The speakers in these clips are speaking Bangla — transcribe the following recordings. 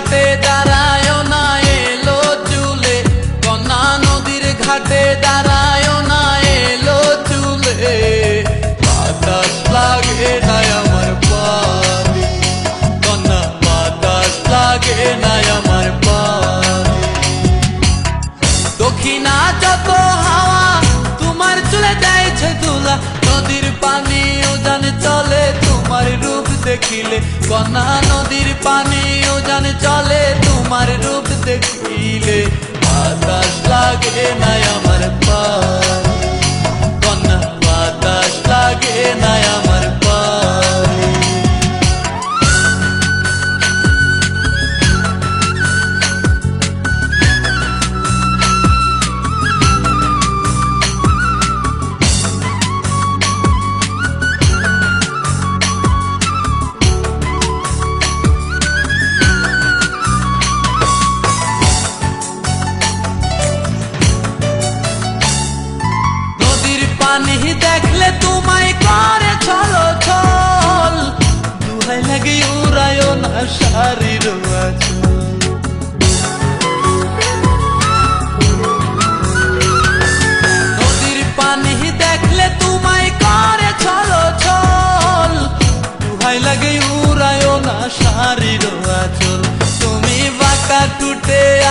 ঘাটে দাঁড়ায় না এলো চুলে। কন্যা নদীর ঘাটে দাঁড়ায় না এলো চুলে। বাতাস লাগে না আমার পানি। কন্যা, বাতাস লাগে না আমার পানি। দক্ষিণা যত হাওয়া, তোমার চলে যাইছে দুলা নদীর পানি উজান চলে, তোমার রূপ দেখিলে। কন্যা নদীর পানি উজান চলে তোমার রূপ দেখিলে। বাতাস লাগে না আমার পানি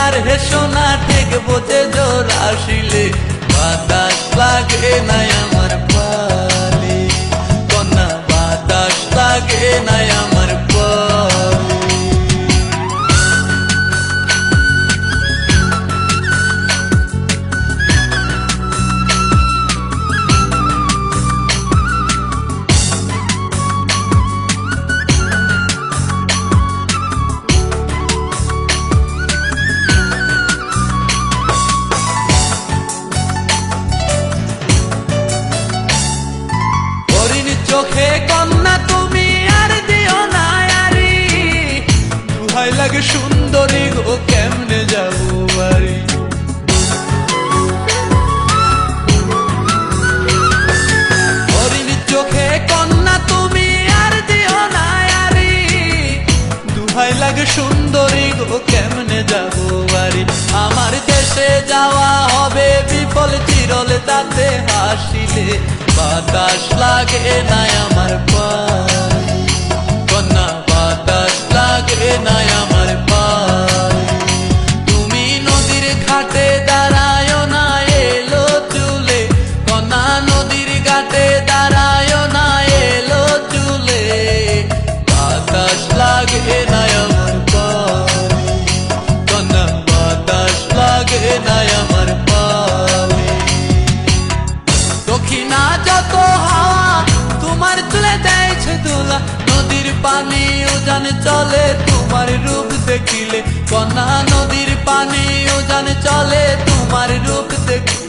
আর হেসো না ঠিক বোঝে জোর আসিলে। বাতাস লাগে না আমার তাতে হাসিলে বাতাস লাগে না আমার পাই পানি উজান চলে তোমার রূপ দেখিলে। কন্যা নদীর পানি উজান চলে তোমার রূপ দেখিলে।